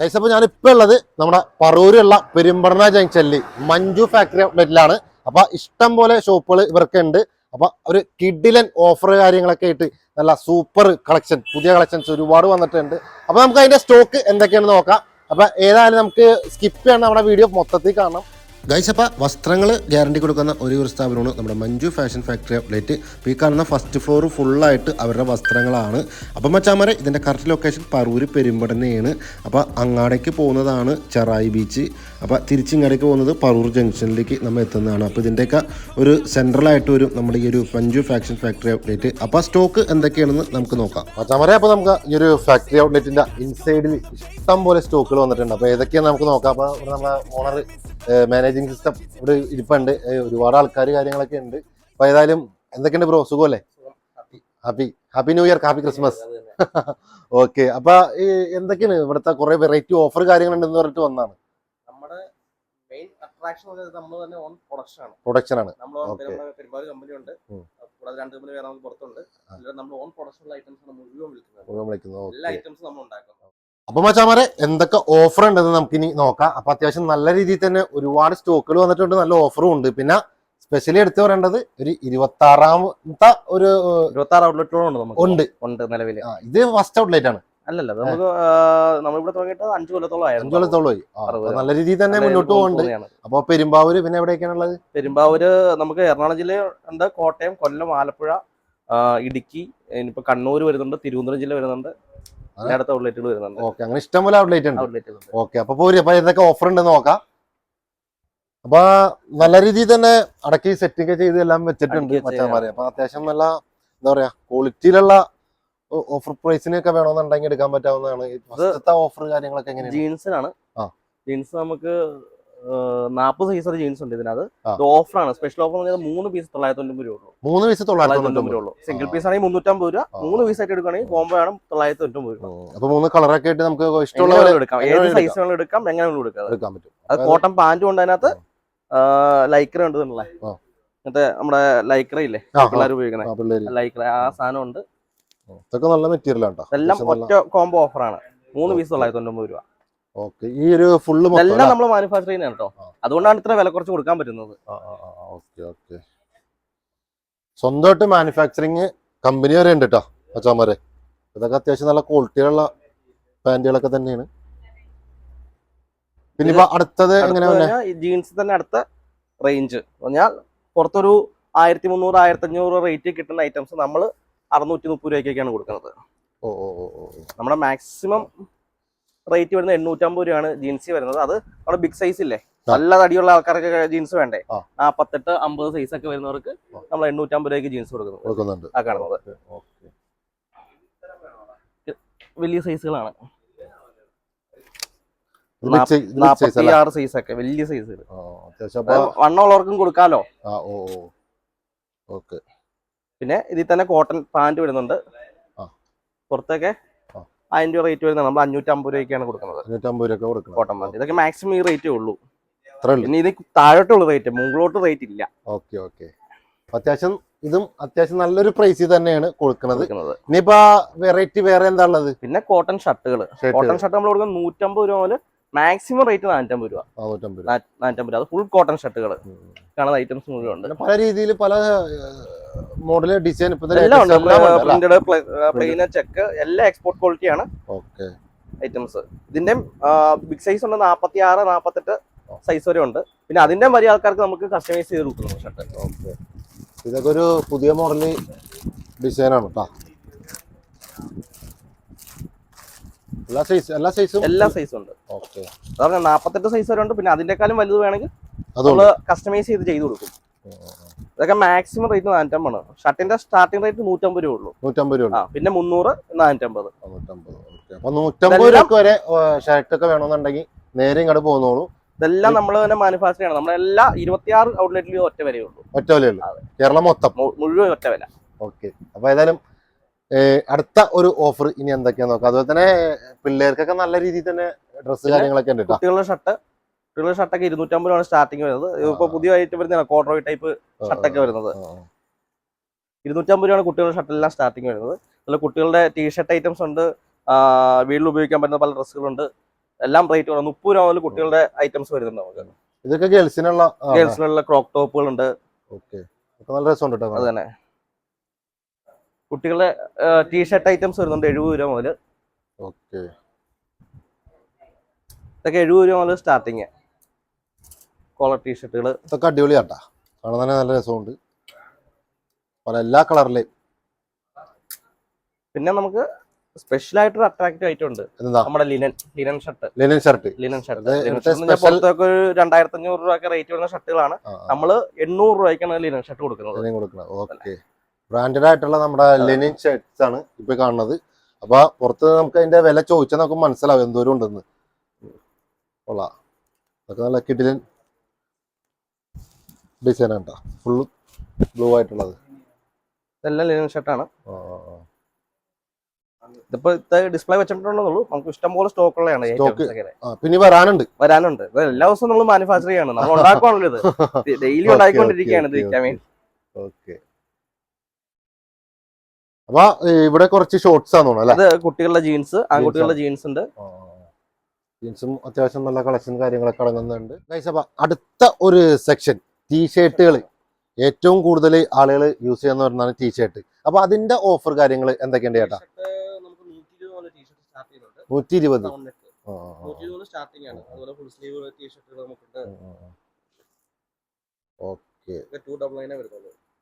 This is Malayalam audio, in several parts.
ഗൈസ് അപ്പോൾ ഞാനിപ്പോൾ ഉള്ളത് നമ്മുടെ പറൂരുള്ള പെരുമ്പടന ജംഗ്ഷനിൽ മഞ്ജു ഫാക്ടറി ഔട്ട്ലെറ്റിലാണ് അപ്പൊ ഇഷ്ടം പോലെ ഷോപ്പുകൾ ഇവർക്ക് ഉണ്ട്. അപ്പൊ ഒരു കിഡിലൻ ഓഫർ കാര്യങ്ങളൊക്കെ ആയിട്ട് നല്ല സൂപ്പർ കളക്ഷൻ പുതിയ കളക്ഷൻസ് ഒരുപാട് വന്നിട്ടുണ്ട്. അപ്പൊ നമുക്ക് അതിന്റെ സ്റ്റോക്ക് എന്തൊക്കെയാണെന്ന് നോക്കാം. അപ്പൊ ഏതായാലും നമുക്ക് സ്കിപ്പ് ചെയ്യണം നമ്മുടെ വീഡിയോ മൊത്തത്തിൽ കാണാം ഗൈസ് അപ്പോൾ വസ്ത്രങ്ങൾ ഗ്യാരണ്ടി കൊടുക്കുന്ന ഒരു ഒരു സ്ഥാപനമാണ് നമ്മുടെ മഞ്ജു ഫാഷൻ ഫാക്ടറി ഔട്ട്ലെറ്റ് അപ്പോൾ ഈ കാണുന്ന ഫസ്റ്റ് ഫ്ലോർ ഫുള്ളായിട്ട് അവരുടെ വസ്ത്രങ്ങളാണ്. അപ്പം മച്ചാമാരെ ഇതിന്റെ കറക്റ്റ് ലൊക്കേഷൻ പറൂര് പെരുമ്പടനെയാണ് അപ്പോൾ അങ്ങാടേക്ക് പോകുന്നതാണ് ചെറായി ബീച്ച് അപ്പോൾ തിരിച്ചിങ്ങാടേക്ക് പോകുന്നത് പറൂർ ജംഗ്ഷനിലേക്ക് നമ്മൾ എത്തുന്നതാണ്. അപ്പോൾ ഇതിന്റെയൊക്കെ ഒരു സെൻട്രലായിട്ട് വരും നമ്മുടെ ഈ ഒരു മഞ്ജു ഫാഷൻ ഫാക്ടറി ഔട്ട്ലെറ്റ് അപ്പോൾ സ്റ്റോക്ക് എന്തൊക്കെയാണെന്ന് നമുക്ക് നോക്കാം. മച്ചാമാരെ അപ്പോൾ നമുക്ക് ഈ ഒരു ഫാക്ടറി ഔട്ട്ലെറ്റിന്റെ ഇൻസൈഡിൽ ഇഷ്ടം പോലെ സ്റ്റോക്കുകൾ വന്നിട്ടുണ്ട്. അപ്പോൾ ഏതൊക്കെയാണ് നമുക്ക് നോക്കാം. അപ്പോൾ നമ്മുടെ ഓണർ മാനേജിങ് സിസ്റ്റം ഇവിടെ ഇരിപ്പുണ്ട്. ഒരുപാട് ആൾക്കാർ കാര്യങ്ങളൊക്കെ ഉണ്ട്. അപ്പൊ ഏതായാലും എന്തൊക്കെയുണ്ട് ബ്രോ? സുഖമല്ലേ? Happy. Happy new year happy Christmas. Okay. അപ്പൊ ഈ എന്തൊക്കെയാണ് ഇവിടുത്തെ കുറെ വെറൈറ്റി ഓഫർ കാര്യങ്ങളുണ്ടെന്ന് പറഞ്ഞിട്ട് വന്നാണ്. നമ്മുടെ മെയിൻ അട്രാക്ഷൻ നമ്മൾ തന്നെ ഓൺ പ്രൊഡക്ഷൻ ആണ്. പ്രൊഡക്ഷൻ ആണ്. പെരുമ്പാട് കമ്പനി ഉണ്ട്. കൂടാതെ രണ്ട് കമ്പനി വേറെ പുറത്തുണ്ട്. നമ്മൾ ഓൺ പ്രൊഡക്ഷൻ ഐറ്റംസ് മുഴുവൻ വിൽക്കുന്നത് എല്ലാ ഓക്കെ. ഐറ്റംസും നമ്മൾ ഉണ്ടാക്കും. അപ്പൊ മച്ചാമാരെ എന്തൊക്കെ ഓഫർ ഉണ്ടെന്ന് നമുക്ക് ഇനി നോക്കാം. അപ്പൊ അത്യാവശ്യം നല്ല രീതിയിൽ തന്നെ ഒരുപാട് സ്റ്റോക്കുകൾ വന്നിട്ടുണ്ട്. നല്ല ഓഫറും ഉണ്ട്. പിന്നെ സ്പെഷ്യലി എടുത്തു പറയേണ്ടത് ഒരു ഇരുപത്തി ആറാമത്തെ ഒരു ഇരുപത്തി ആറ് ഔട്ട്ലെറ്റുകളും ഉണ്ട് നമുക്ക്. ഉണ്ട്. ഉണ്ട് നിലവിൽ ഇത് ഫസ്റ്റ് ഔട്ട്ലെറ്റ് ആണ്. അല്ലല്ല നമുക്ക് നമ്മളിവിടെ തുടങ്ങിയിട്ട് അഞ്ചു കൊല്ലത്തോളം അഞ്ചു കൊല്ലത്തോളം പോയി ആ, അറുപത്. അപ്പൊ നല്ല രീതിയിൽ തന്നെ മുന്നോട്ട് പോകുന്നുണ്ട്. അപ്പൊ പെരുമ്പാവൂര് പിന്നെ എവിടെയൊക്കെയാണുള്ളത് പെരുമ്പാവൂര് നമുക്ക് എറണാകുളം ജില്ല ഉണ്ട്. കോട്ടയം കൊല്ലം ആലപ്പുഴ ഇടുക്കി ഇനിയിപ്പോ കണ്ണൂർ വരുന്നുണ്ട്. തിരുവനന്തപുരം ജില്ല വരുന്നുണ്ട്. എല്ലായിടത്തും ഔട്ട്ലെറ്റുകൾ വരുന്നുണ്ട്. ഓക്കെ അങ്ങനെ ഇഷ്ടംപോലെ ഔട്ട്ലെറ്റ് ഉണ്ട്. ഔട്ട്ലെറ്റുകൾ ഓക്കെ അപ്പൊ പോരി അപ്പൊ എന്തൊക്കെ ഓഫർ ഉണ്ടെന്ന് നോക്കാം. അപ്പൊ നല്ല രീതിയിൽ തന്നെ അടക്കി സെറ്റിംഗ് ചെയ്ത് എല്ലാം വെച്ചിട്ടുണ്ട് മച്ചാന്മാരെ. അപ്പൊ അത്യാവശ്യം നല്ല എന്താ പറയാ ക്വാളിറ്റിയിലുള്ള ഓഫർ പ്രൈസിനൊക്കെ വേണമെന്നുണ്ടെങ്കിൽ എടുക്കാൻ പറ്റാവുന്നതാണ്. ഓഫർ കാര്യങ്ങളൊക്കെ എങ്ങനെയാണ്? ജീൻസിനാണ്. ജീൻസ് നമുക്ക് നാൽപ്പത് സൈസ് ജീൻസ് ഉണ്ട് ഇതിനകത്ത്. ഇത് ഓഫറാണ്. സ്പെഷ്യൽ ഓഫർ എന്ന് പറഞ്ഞാൽ മൂന്ന് പീസ് തൊള്ളായിരത്തി തൊണ്ണൂറ് രൂപ ഉള്ളൂ. മൂന്ന് പീസ് തൊള്ളായിരത്തി തൊണ്ണൂറ് രൂപ ഉള്ളൂ. സിംഗിൾ. പീസ് ആണെങ്കിൽ മുന്നൂറ്റമ്പത് രൂപ. മൂന്ന് പീസ് ആയിട്ട് എടുക്കുകയാണെങ്കിൽ കോംബോ ആണ് തൊള്ളായിരത്തി തൊണ്ണൂറ് രൂപ. അപ്പൊ മൂന്ന് കളറൊക്കെ ആയിട്ട് നമുക്ക് ഇഷ്ടമുള്ള എടുക്കാം. ഏത് സൈസ് വേണമെങ്കിലും എടുക്കാം. എങ്ങനെ വേണമെങ്കിലും എടുക്കാം. അത്. എടുക്കാൻ പറ്റും. അത് കോട്ടൺ പാന്റും ഉണ്ട് അതിനകത്ത് ലൈക്ര ഉണ്ട് ഇതിനുള്ള ആ. നമ്മുടെ ലൈക്ര ഇല്ലേ? പിള്ളേർ ഉപയോഗിക്കണേ. ലൈക്ര ആ സാധനം ഉണ്ട്. ഇതൊക്കെ നല്ല മെറ്റീരിയൽ എല്ലാം ഒറ്റ കോംബോ ഓഫറാണ് മൂന്ന് പീസ് തൊള്ളായിരത്തി തൊണ്ണൂറ് രൂപ. ഓക്കെ. ഈ ഒരു ഫുള്ള് എല്ലാം നമ്മൾ മാനുഫാക്ചർ ചെയ്യുന്നതാണ് കേട്ടോ. അതുകൊണ്ടാണ് ഇത്ര വില കുറച്ച് കൊടുക്കാൻ പറ്റുന്നത്. Okay okay. സ്വന്തമായിട്ട് മാനുഫാക്ചറിങ് കമ്പനി വരെ ഉണ്ട് കേട്ടോ അച്ചാമാരെ ഇതൊക്കെ അത്യാവശ്യം നല്ല ക്വാളിറ്റിയുള്ള പാന്റുകളൊക്കെ തന്നെയാണ്. പിന്നെ ഇപ്പൊ അടുത്തത് ജീൻസ് തന്നെ അടുത്ത റേഞ്ച് പറഞ്ഞാൽ പുറത്തൊരു ആയിരത്തി മുന്നൂറ് ആയിരത്തി അഞ്ഞൂറ് റേറ്റ് കിട്ടുന്ന ഐറ്റംസ് നമ്മൾ അറുന്നൂറ്റി മുപ്പത് രൂപയ്ക്കൊക്കെയാണ് കൊടുക്കുന്നത്. ഓ ഓ ഓ ഓ ഓ. നമ്മുടെ മാക്സിമം റേറ്റ് വരുന്നത് എണ്ണൂറ്റമ്പത് രൂപയാണ് ജീൻസ് വരുന്നത്. അത് നമ്മുടെ ബിഗ് സൈസ് ഇല്ലേ. നല്ല തടിയുള്ള ആൾക്കാർക്ക് ജീൻസ് വേണ്ടേ. നാപ്പത്തെട്ട് അമ്പത് സൈസ് ഒക്കെ വരുന്നവർക്ക് നമ്മൾ എണ്ണൂറ്റമ്പത് രൂപയ്ക്ക് ജീൻസ് കൊടുക്കുന്നു. കൊടുക്കുന്നുണ്ട്. ആ കാണുന്നത്. വലിയ സൈസുകളാണ് വണ്ണുള്ളവർക്കും സൈസ് ഒക്കെ വലിയ വണ്ണമുള്ളവർക്കും കൊടുക്കാലോ? പിന്നെ ഇതിൽ തന്നെ കോട്ടൺ പാന്റ് വരുന്നുണ്ട്. പുറത്തൊക്കെ രൂപ റേറ്റ് വരുന്നത് നമ്മൾ അഞ്ഞൂറ്റി അമ്പത് രൂപയ്ക്കാണ് കൊടുക്കുന്നത്. അഞ്ഞൂറ്റമ്പത് രൂപ കൊടുക്കുന്നത് കോട്ടൺ പാന്റ് ഇതൊക്കെ മാക്സിമം ഈ റേറ്റേ ഉള്ളൂ. ഇനി ഇത് താഴോട്ടുള്ള റേറ്റ് മുകളിലോട്ട് റേറ്റ് ഇല്ല. Okay okay. അത്യാവശ്യം ഇതും അത്യാവശ്യം നല്ലൊരു പ്രൈസിൽ തന്നെയാണ് കൊടുക്കുന്നത്. കൊടുക്കുന്നത്. ഇനിയിപ്പോ വെറൈറ്റി വേറെ എന്താ ഉള്ളത്? പിന്നെ കോട്ടൺ ഷർട്ടുകൾ കോട്ടൺ ഷർട്ട് നമ്മൾ കൊടുക്കുന്നത് നൂറ്റമ്പത് രൂപ മുതൽ മാക്സിമം റേറ്റ് നാനൂറ്റമ്പത് രൂപ. നാനൂറ്റമ്പത് രൂപ. അത് ഫുൾ കോട്ടൺ ഷർട്ടുകൾ. കാണുന്ന ഐറ്റംസ് മുഴുവൻ ഉണ്ട്. പല രീതിയിൽ പല മോഡൽ ഡിസൈൻ ഇപ്പൊ എല്ലാം ഉണ്ട്. പ്രിന്റഡ് പ്ലെയിൻ ചെക്ക് എല്ലാം എക്സ്പോർട്ട് ക്വാളിറ്റിയാണ് ഓക്കെ. ഐറ്റംസ് ഇതിന്റെ ബിഗ് സൈസ് ഉണ്ട് നാൽപ്പത്തി ആറ് നാൽപ്പത്തെട്ട് സൈസ് വരെ ഉണ്ട്. പിന്നെ അതിന്റെ വലിയ ആൾക്കാർക്ക് നമുക്ക് കസ്റ്റമൈസ് ചെയ്ത് കൊടുക്കുന്നു ഷർട്ട് ഓക്കെ. ഇതൊക്കെ ഒരു പുതിയ മോഡൽ ഡിസൈനാണ് കേട്ടോ എല്ലാ സൈസ് എല്ലാ സൈസും എല്ലാ സൈസും ഉണ്ട്. ഓക്കെ അതാണ് നാൽപ്പത്തെട്ട് സൈസ് വരെ ഉണ്ട്. പിന്നെ അതിന്റെക്കാളും വലുത് വേണമെങ്കിൽ നമ്മൾ കസ്റ്റമൈസ് ചെയ്ത് ചെയ്ത് കൊടുക്കും. ഇതൊക്കെ മാക്സിമം റേറ്റ് നാനൂറ്റമ്പതാണ് ഷർട്ടിന്റെ സ്റ്റാർട്ടിംഗ് റേറ്റ് നൂറ്റമ്പത് രൂപ ഉള്ളൂ. നൂറ്റമ്പത് രൂപ പിന്നെ മുന്നൂറ് നാനൂറ്റമ്പത്. നൂറ്റമ്പത് രൂപ വരെ ഷർട്ട് ഒക്കെ വേണമെന്നുണ്ടെങ്കിൽ നേരെ ഇങ്ങോട്ട് പോകുന്നോളൂ. ഇതെല്ലാം നമ്മൾ തന്നെ മാനുഫാക്ചർ ചെയ്യണം. നമ്മളെല്ലാ ഇരുപത്തിയാറ് ഔട്ട്ലെറ്റിലും ഒറ്റ വരെയുള്ളൂ ഉള്ളൂ. ഒറ്റ വിലയുള്ളൂ കേരളം മൊത്തം. മുഴുവൻ ഒറ്റ വില. ഓക്കെ. അപ്പൊ ഏതായാലും അടുത്ത ഒരു ഓഫർ ഇനി എന്തൊക്കെയാന്ന് നോക്കാം. അതുപോലെ തന്നെ പിള്ളേർക്കൊക്കെ നല്ല രീതിയിൽ തന്നെ ഡ്രസ്സ് കാര്യങ്ങളൊക്കെ ഉണ്ട് കേട്ടോ കുട്ടികളുടെ ഷർട്ട് കുട്ടികളുടെ ഷർട്ടൊക്കെ ഇരുന്നൂറ്റമ്പത് രൂപയാണ് സ്റ്റാർട്ടിങ് വരുന്നത്. ഇപ്പൊ. പുതിയതായിട്ട് വരുന്ന കോട്ടറോയി ടൈപ്പ് ഷർട്ടൊക്കെ വരുന്നത്. ഇരുന്നൂറ്റമ്പത് രൂപയാണ് കുട്ടികളുടെ ഷർട്ടെല്ലാം സ്റ്റാർട്ടിങ് വരുന്നത്. അതുപോലെ കുട്ടികളുടെ ടീഷർട്ട് ഐറ്റംസ് ഉണ്ട്. വീട്ടിൽ ഉപയോഗിക്കാൻ പറ്റുന്ന പല ഡ്രസ്സുകളുണ്ട് എല്ലാം റേറ്റ് കുറവ് മുപ്പത് രൂപ മുതൽ കുട്ടികളുടെ ഐറ്റംസ് വരുന്നുണ്ട് നമുക്ക്. ഇതൊക്കെ ഗേൾസിനുള്ള ഗേൾസിനുള്ള ക്രോക്ക് ടോപ്പുകളുണ്ട് ഓക്കെ നല്ല രസമുണ്ട് അത് തന്നെ. കുട്ടികളുടെ ടീഷർട്ട് ഐറ്റംസ് വരുന്നുണ്ട് എഴുപത് രൂപ മുതൽ ഓക്കെ. ഇതൊക്കെ എഴുപത് രൂപ മുതൽ സ്റ്റാർട്ടിങ് കോളർ ടീഷർട്ടുകൾ ഇതൊക്കെ അടിപൊളിയാട്ടാ. കാണാൻ തന്നെ നല്ല രസമുണ്ട്. പല എല്ലാ കളറിലെയും. പിന്നെ നമുക്ക് സ്പെഷ്യൽ ആയിട്ട് അട്രാക്റ്റീവ് ഐറ്റം ഉണ്ട്. നമ്മുടെ linen linen shirt linen shirt linen shirt പുറത്തൊക്കെ ഒരു രണ്ടായിരത്തി അഞ്ഞൂറ് രൂപ റേറ്റ് വരുന്ന ഷർട്ടുകളാണ് നമ്മൾ എണ്ണൂറ് രൂപയ്ക്കാണ് ലിനൻ ഷർട്ട് കൊടുക്കുന്നത്. ലെനിൻ കൊടുക്കണം ഓക്കെ. ബ്രാൻഡഡ് ആയിട്ടുള്ള നമ്മുടെ ലെനിൻ ഷർട്ട്സ് ആണ് ഇപ്പൊ കാണുന്നത്. അപ്പൊ പുറത്ത് നമുക്ക് അതിന്റെ വില ചോദിച്ചാൽ നമുക്ക് മനസ്സിലാവും എന്തോരം ഉണ്ടെന്ന്. കൊള്ളാം. അതൊക്കെ നല്ല കിടിലൻ ഡിസൈൻ ആണ് ഫുള്ള് ബ്ലൂ ആയിട്ടുള്ളത്. ഇതെല്ലാം ലിനൻ ഷർട്ടാണ്. ഇതിപ്പോ ഡിസ്പ്ലേ വെച്ചിട്ടുണ്ടെന്നുള്ളൂ. നമുക്ക് ഇഷ്ടം പോലെ സ്റ്റോക്ക് ഉള്ളതാണ് പിന്നെ വരാനുണ്ട്. വരാനുണ്ട്. എല്ലാ ദിവസവും നമ്മൾ മാനുഫാക്ചർ ചെയ്യാണ്. നമ്മൾ ഉണ്ടാക്കുവാണല്ലോ ഇത്. ഡെയിലി ഉണ്ടാക്കിക്കൊണ്ടിരിക്കുകയാണ് ഇത് വിൽക്കാൻ വേണ്ടി. ഓക്കെ അപ്പൊ ഇവിടെ കുറച്ച് ഷോർട്സ് ആണോ തോന്നുന്നു അല്ലെ? കുട്ടികളുടെ ജീൻസ് ആൺകുട്ടികളുടെ ജീൻസ് ഉണ്ട്. ജീൻസും അത്യാവശ്യം നല്ല കളക്ഷൻ കാര്യങ്ങളൊക്കെ അടങ്ങുന്നുണ്ട് അടുത്ത ഒരു സെക്ഷൻ ടീഷർട്ടുകൾ ഏറ്റവും കൂടുതൽ ആളുകൾ യൂസ് ചെയ്യുന്ന പറഞ്ഞാണ് ടീഷർട്ട് അപ്പൊ അതിന്റെ ഓഫർ കാര്യങ്ങൾ എന്തൊക്കെയുണ്ട് ചേട്ടാ? നമുക്ക് നൂറ്റി ഇരുപത് ഓക്കെ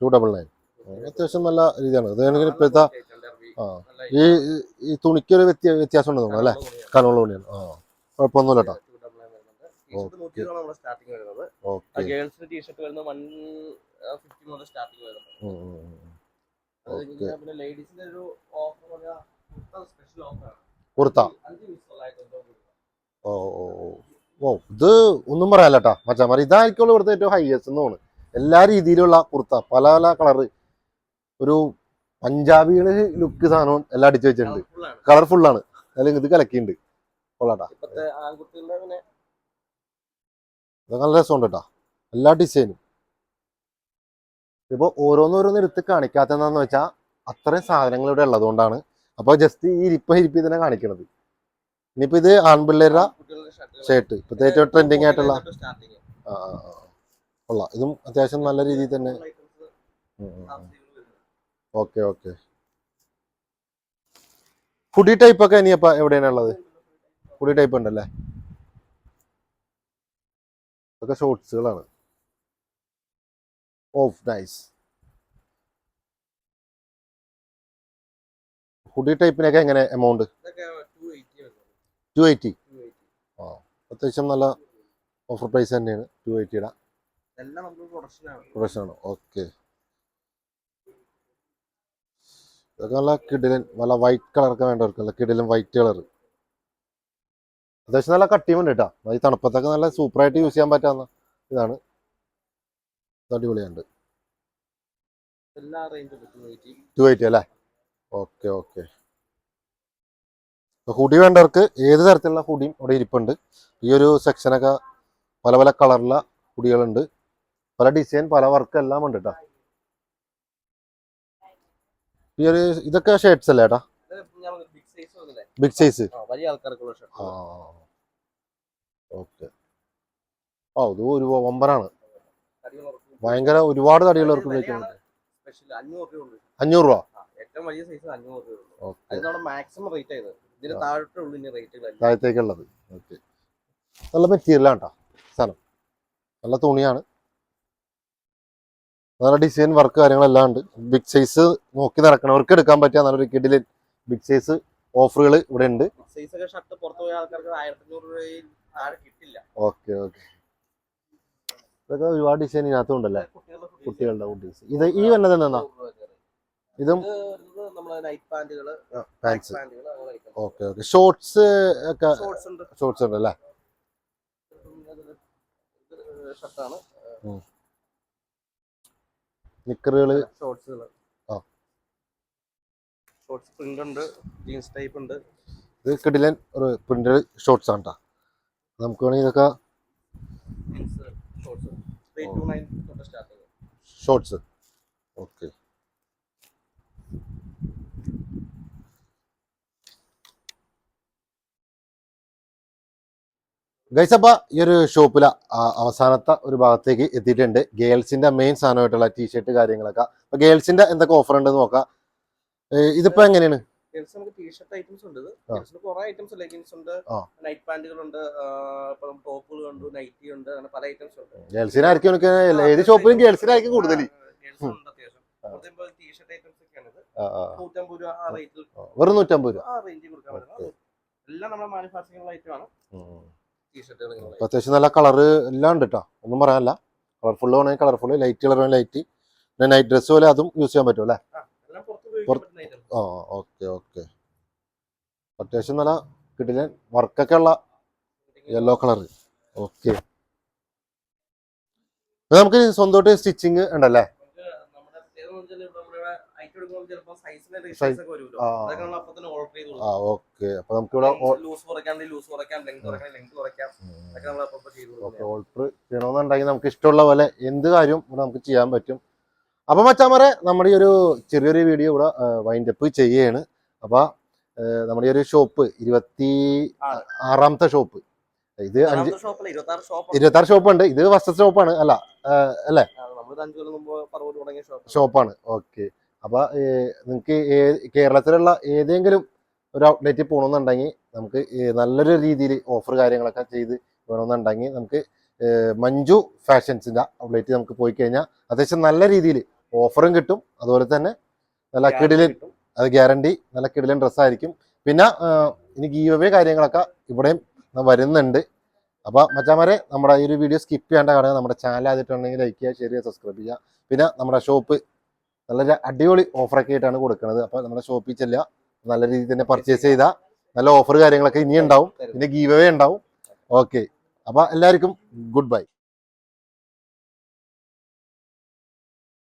ടു ഡബിൾ നയൻ അത്യാവശ്യം നല്ല രീതിയാണ്. അത് വേണമെങ്കിൽ ഇപ്പോഴത്തെ ആ ഈ ഈ തുണിക്കൊരു വ്യത്യ വ്യത്യാസം ഉണ്ടെന്ന് തോന്നുന്നു അല്ലേ? കനോള തുണിയാണ്. ആ കുഴപ്പമൊന്നുമില്ല കേട്ടോ ഗേൾസിന്റെ ടീഷർട്ട് വരുന്നത്. വൺ ഫിഫ്റ്റി മുതൽ സ്റ്റാർട്ടിങ് പിന്നെ ലേഡീസിന്റെ ഒരു ഓഫർ പറഞ്ഞാൽ സ്പെഷ്യൽ ഓഫറാണ് കുർത്ത? ഓ ഓ ഇത് ഒന്നും പറയാല്ല കേട്ടാ മച്ചാമാർ ഇതായിരിക്കും ഇവിടുത്തെ ഏറ്റവും ഹൈയസ്റ്റ് എന്ന് തോന്നുന്നു. എല്ലാ രീതിയിലുള്ള കുർത്ത പല പല കളറ് ഒരു പഞ്ചാബികൾ ലുക്ക് സാധനവും എല്ലാം അടിച്ചു വെച്ചിട്ടുണ്ട്. കളർഫുൾ ആണ്. അല്ലെങ്കിൽ ഇത് കലക്കിണ്ട് കൊള്ളാട്ടാ. നല്ല രസമുണ്ട് കേട്ടാ എല്ലാ ഡിസൈനും ഇപ്പൊ ഓരോന്നോരോന്ന് എടുത്ത് കാണിക്കാത്തതെന്ന് വെച്ചാൽ അത്രയും സാധനങ്ങൾ ഇവിടെ ഉള്ളതുകൊണ്ടാണ്. അപ്പൊ ജസ്റ്റ് ഈ ഇരിപ്പ ഇരിപ്പി തന്നെ കാണിക്കണത്. ഇനിയിപ്പോ ഇത് ആൺപിള്ളേരുടെ ഷർട്ട് ഇപ്പൊ ഏറ്റവും ട്രെൻഡിങ് ആയിട്ടുള്ള ആ. കൊള്ളാം. ഇതും അത്യാവശ്യം നല്ല രീതിയിൽ തന്നെ. Okay okay. ഹുഡി ടൈപ്പ് ഒക്കെ ഇനിയപ്പോ എവിടെയാണ് ഉള്ളത്? ഹുഡി ടൈപ്പ് ഉണ്ടല്ലേ? ഇതൊക്കെ ഷോർട്സുകളാണ് ഓഫ് നൈസ് ഹുഡി ടൈപ്പിനൊക്കെ എങ്ങനെ എമൗണ്ട് ടു എയ്റ്റി ആ അത്യാവശ്യം നല്ല ഓഫർ പ്രൈസ് തന്നെയാണ്. ടു. എയ്റ്റിയുടെ പ്രൊഡക്ഷനാണ് ഓക്കെ. ഇതൊക്കെ നല്ല കിടിലൻ നല്ല വൈറ്റ് കളറൊക്കെ ഒരുക്കല്ല കിടിലൻ വൈറ്റ് കളർ അത്യാവശ്യം നല്ല കട്ടിയുമുണ്ട് കേട്ടോ ഈ തണുപ്പത്തൊക്കെ നല്ല സൂപ്പറായിട്ട് യൂസ് ചെയ്യാൻ പറ്റാവുന്ന ഇതാണ്. ഇത് അടിപൊളിയുണ്ട്. ടു വൈറ്റി അല്ലേ? ഓക്കെ ഓക്കെ ഹുഡി വേണ്ടവർക്ക് ഏത് തരത്തിലുള്ള ഹുഡിയും അവിടെ ഇരിപ്പുണ്ട്. ഈ ഒരു സെക്ഷനൊക്കെ പല പല കളറിലുള്ള ഹുഡികളുണ്ട് പല ഡിസൈൻ പല വർക്ക് എല്ലാം ഉണ്ട് കേട്ടോ ഈ ഒരു ഇതൊക്കെ ഷർട്ട്സ് അല്ലേ ഏട്ടാ? ബിഗ് സൈസ് വലിയ ആൾക്കാർക്കുള്ള ആ ഷർട്ട് ഓക്കെ ഓ ഇത് ഒരു ഒമ്പതാണ്. ഭയങ്കര ഒരുപാട് തടിയുള്ളവർക്ക് ഉപയോഗിക്കുന്നുണ്ട് അഞ്ഞൂറ് രൂപ ഏറ്റവും വലിയ സൈസ് അഞ്ഞൂറ് രൂപ മാക്സിമം റേറ്റ് ആയത്. ഇതിന് ആ. താഴത്തേക്കുള്ളത്. ഓക്കെ നല്ല മെറ്റീരിയലാണ് കേട്ടോ സ്ഥലം നല്ല തുണിയാണ്. നല്ല ഡിസൈൻ വർക്ക് കാര്യങ്ങളെല്ലാം ഉണ്ട്. ബിഗ് സൈസ് നോക്കി നടക്കണവർക്ക് എടുക്കാൻ പറ്റിയ നല്ലൊരു കിഡിൽ ബിഗ് സൈസ് ഓഫറുകൾ ഇവിടെ ഉണ്ട്. ഓക്കെ ഓക്കെ ഇതൊക്കെ ഒരുപാട് ഡിസൈൻ കുട്ടികളുടെ hoodies. കുട്ടികളുടെ കുട്ടീസ് ഇത് ഈ വന്നത് കയറി. ഇതും പാൻസ് ഓക്കെ ഓക്കെ ഷോർട്സ് ഒക്കെ ഷോർട്സ് ഉണ്ട്. ഷോർട്സ് ഉണ്ട് അല്ലേ ഷർട്ടാണ് നിക്കറുകൾ ഷോർട്സുകൾ ആ. ഷോർട്സ് പ്രിന്റ് ഉണ്ട് ജീൻസ് ടൈപ്പ് ഉണ്ട് ഇത് കിടിലൻ ഒരു പ്രിന്റഡ് ഷോർട്സ് ആണ് നമുക്ക് വേണമെങ്കിൽ ഇതൊക്കെ ഷോർട്സ് ഓക്കെ. ഗൈസ് അപ്പൊ ഈ ഒരു ഷോപ്പിലെ അവസാനത്തെ ഒരു ഭാഗത്തേക്ക് എത്തിയിട്ടുണ്ട്. ഗേൾസിന്റെ മെയിൻ സാധനമായിട്ടുള്ള ടീഷർട്ട് കാര്യങ്ങളൊക്കെ. അപ്പൊ ഗേൾസിന്റെ എന്തൊക്കെ ഓഫർ ഉണ്ടെന്ന് നോക്കാം. ഇതിപ്പോ എങ്ങനെയാണ്? ടീഷർട്ട് ഐറ്റംസ് ഉണ്ട്. കുറെ ഐറ്റംസ് ലെഗിൻസ് ഉണ്ട്. നൈറ്റ് ഉണ്ട് ടോപ്പുകൾ നൈറ്റി ഉണ്ട് അങ്ങനെ പല ഐറ്റംസ് ഉണ്ട്. ഗേൾസിനായിരിക്കും ഏത് ഷോപ്പിലും ഗേൾസിനായിരിക്കും കൂടുതൽ ഉണ്ട് ടീഷർട്ട് ഐറ്റംസ് ഒക്കെയാണ് ആ, ആ, നൂറ്റമ്പത് രൂപ ആ റേറ്റിൽ ആ. വെറും നൂറ്റമ്പത് രൂപ. ആ റേഞ്ചിൽ കൊടുക്കാൻ എല്ലാം നമ്മുടെ മാനുഫാക്ചറിംഗ് ഐറ്റം അത്യാവശ്യം നല്ല കളറ് എല്ലാം ഉണ്ട് കേട്ടോ ഒന്നും പറയാനല്ല. കളർഫുൾ വേണമെങ്കിൽ കളർഫുൾ ലൈറ്റ് കളർ വേണമെങ്കിൽ ലൈറ്റ് പിന്നെ നൈറ്റ് ഡ്രസ്സ് പോലെ അതും യൂസ് ചെയ്യാൻ പറ്റും അല്ലേ? ആ ഓക്കെ ഓക്കെ അത്യാവശ്യം നല്ല കിട്ടില്ല? വർക്കൊക്കെ ഉള്ള യെല്ലോ കളർ ഓക്കെ നമുക്ക് സ്വന്തമായിട്ട് സ്റ്റിച്ചിങ് ഉണ്ടല്ലേ? നമ്മൾ അപ്പൊ ഓക്കെ ഓൾട്ടർ ചെയ്യണമെന്നുണ്ടെങ്കിൽ നമുക്ക് ഇഷ്ടമുള്ള പോലെ എന്ത് കാര്യവും ഇവിടെ നമുക്ക് ചെയ്യാൻ പറ്റും. അപ്പൊ മച്ചാമറെ നമ്മുടെ ഈ ഒരു ചെറിയൊരു വീഡിയോ ഇവിടെ വൈൻഡ് അപ്പ് ചെയ്യാണ്. അപ്പൊ നമ്മുടെ ഈ ഒരു ഷോപ്പ് ഇരുപത്തി ആറ്. ആറാമത്തെ ഷോപ്പ് ഇത് അഞ്ച് ഷോപ്പല്ല ഇരുപത്തി ആറ് ഷോപ്പ് ഉണ്ട്. ഇത് ഫസ്റ്റ് ഷോപ്പാണ് അല്ല അല്ലേ? ഷോപ്പാണ് ഓക്കെ അപ്പൊ നിങ്ങൾക്ക് കേരളത്തിലുള്ള ഏതെങ്കിലും ഒരു ഔട്ട്ലെറ്റിൽ പോകണമെന്നുണ്ടെങ്കിൽ നമുക്ക് നല്ലൊരു രീതിയിൽ ഓഫർ കാര്യങ്ങളൊക്കെ ചെയ്ത് വേണമെന്നുണ്ടെങ്കിൽ നമുക്ക് മഞ്ജു ഫാഷൻസിന്റെ ഔട്ട്ലെറ്റ് നമുക്ക് പോയി കഴിഞ്ഞാൽ അത്യാവശ്യം നല്ല രീതിയിൽ ഓഫറും കിട്ടും. അതുപോലെ തന്നെ നല്ല കിടിലൻ അത് ഗ്യാരണ്ടി നല്ല കിടിലൻ ഡ്രസ്സായിരിക്കും പിന്നെ ഇനി ഗീവേ കാര്യങ്ങളൊക്കെ ഇവിടെയും വരുന്നുണ്ട്. അപ്പൊ മച്ചാമാരെ നമ്മുടെ ഈ ഒരു വീഡിയോ സ്കിപ്പ് ചെയ്യേണ്ട കാണുക. നമ്മുടെ ചാനൽ ആദ്യമായിട്ടുണ്ടെങ്കിൽ ലൈക്ക് ചെയ്യുക ഷെയർ ചെയ്യുക സബ്സ്ക്രൈബ് ചെയ്യുക. പിന്നെ നമ്മുടെ ഷോപ്പ് നല്ലൊരു അടിപൊളി ഓഫറൊക്കെ ആയിട്ടാണ് കൊടുക്കുന്നത് അപ്പൊ നമ്മുടെ ഷോപ്പിൽ ചെല്ലുക. നല്ല രീതിയിൽ തന്നെ പർച്ചേസ് ചെയ്താൽ നല്ല ഓഫർ കാര്യങ്ങളൊക്കെ ഇനി ഉണ്ടാവും പിന്നെ ഗീവ് അവേ ഉണ്ടാവും. ഓക്കെ അപ്പൊ എല്ലാവർക്കും ഗുഡ് ബൈ